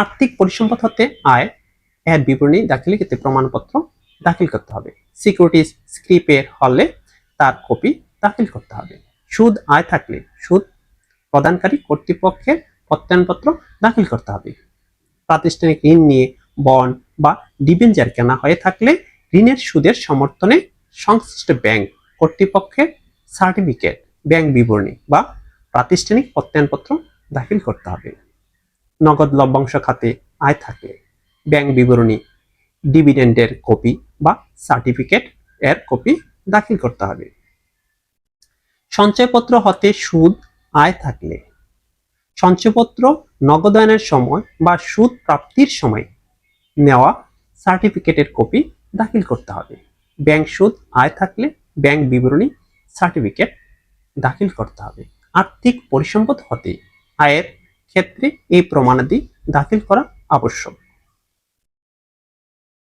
আর্থিক পরিসম্পদ হতে আয় এর বিবরণী দাখিলের ক্ষেত্রে প্রমাণপত্র দাখিল করতে হবে। সিকিউরিটিজ স্ক্রিপের হলে তার কপি দাখিল করতে হবে। সুদ, আয় থাকলে সুদ প্রদানকারী কর্তৃপক্ষের প্রত্যয়নপত্র দাখিল করতে হবে। প্রাতিষ্ঠানিক ঋণ নিয়ে বন্ড বা ডিবেঞ্জার কেনা হয়ে থাকলে ঋণের সুদের সমর্থনে সংশ্লিষ্ট ব্যাংক কর্তৃপক্ষের সার্টিফিকেট ব্যাংক বিবরণী বা প্রাতিষ্ঠানিক প্রত্যয়নপত্র দাখিল করতে হবে। নগদ লভ্যাংশ খাতে আয় থাকলে ব্যাংক বিবরণী ডিভিডেন্ডের কপি বা সার্টিফিকেট এর কপি দাখিল করতে হবে। সঞ্চয়পত্র হতে সুদ আয় থাকলে। সঞ্চয়পত্র নগদায়নের সময় বা সুদ প্রাপ্তির সময় নেওয়া সার্টিফিকেটের কপি দাখিল করতে হবে। ব্যাংক সুদ আয় থাকলে ব্যাংক বিবরণী, সার্টিফিকেট দাখিল করতে হবে। আর্থিক পরিসম্পদ হতে আয়ের ক্ষেত্রে এই প্রমাণাদি দাখিল করা আবশ্যক।